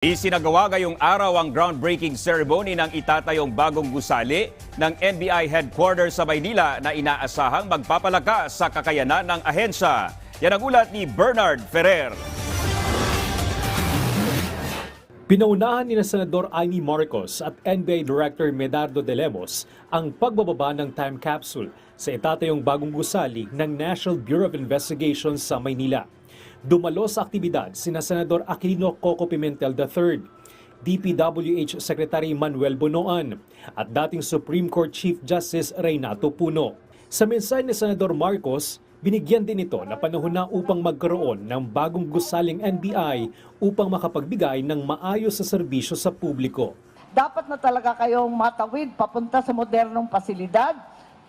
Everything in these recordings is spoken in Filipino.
Isinagawa ngayong araw ang groundbreaking ceremony ng itatayong bagong gusali ng NBI headquarters sa Maynila na inaasahang magpapalakas sa kakayanan ng ahensya. Yan ang ulat ni Bernard Ferrer. Pinaunahan ni na Senador Amy Marcos at NBA Director Medardo de Lemos ang pagbababa ng time capsule sa itatayong bagong gusali ng National Bureau of Investigation sa Maynila. Dumalo sa aktibidad sina Senador Aquilino Coco Pimentel III, DPWH Secretary Manuel Bonoan at dating Supreme Court Chief Justice Reynato Puno. Sa mensahe ni Senador Marcos, binigyan din ito na panahon na upang magkaroon ng bagong gusaling NBI upang makapagbigay ng maayos sa serbisyo sa publiko. dapat na talaga kayong matawid papunta sa modernong pasilidad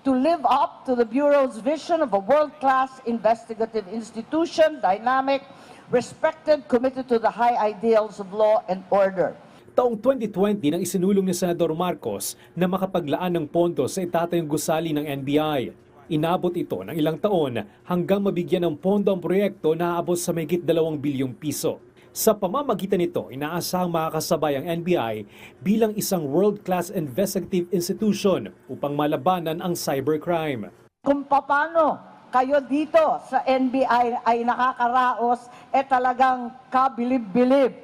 to live up to the Bureau's vision of a world-class investigative institution, dynamic, respected, committed to the high ideals of law and order. Taong 2020 nang isinulong ni Senador Marcos na makapaglaan ng pondo sa itatayong gusali ng NBI. Inabot ito ng ilang taon hanggang mabigyan ng pondo ang proyekto na aabot sa mahigit 2 bilyong piso. Sa pamamagitan nito, inaasahang makakasabay ang NBI bilang isang world-class investigative institution upang malabanan ang cybercrime. Kung paano kayo dito sa NBI ay nakakaraos, eh talagang kabilib-bilib.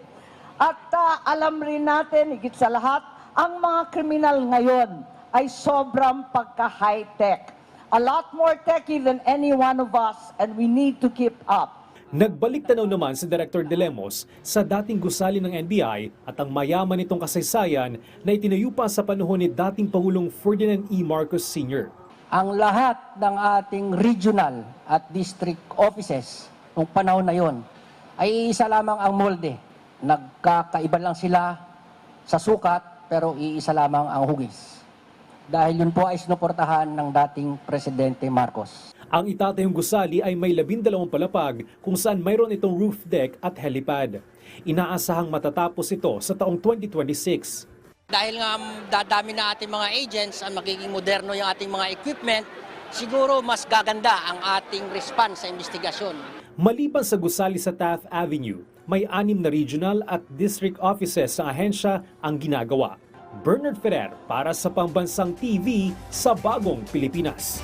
At ah, alam rin natin, higit sa lahat, ang mga kriminal ngayon ay sobrang pagka-high-tech. A lot more techy than any one of us and we need to keep up. Nagbalik tanaw naman si Director De Lemos sa dating gusali ng NBI at ang mayaman nitong kasaysayan na itinayo pa sa panahon ni dating Pangulong Ferdinand E. Marcos Sr. ang lahat ng ating regional at district offices nung panahon na yon ay iisa lamang ang molde. Nagkakaiba lang sila sa sukat pero iisa lamang ang hugis. Dahil yun po ay sinuportahan ng dating Presidente Marcos. Ang itatayong gusali ay may labindalawang palapag kung saan mayroon itong roof deck at helipad. Inaasahang matatapos ito sa taong 2026. Dahil nga dadami na ating mga agents, ang magiging moderno yung ating mga equipment, siguro mas gaganda ang ating response sa investigasyon. Maliban sa gusali sa Taft Avenue, may anim na regional at district offices sa ahensya ang ginagawa. Bernard Ferrer para sa Pambansang TV sa Bagong Pilipinas.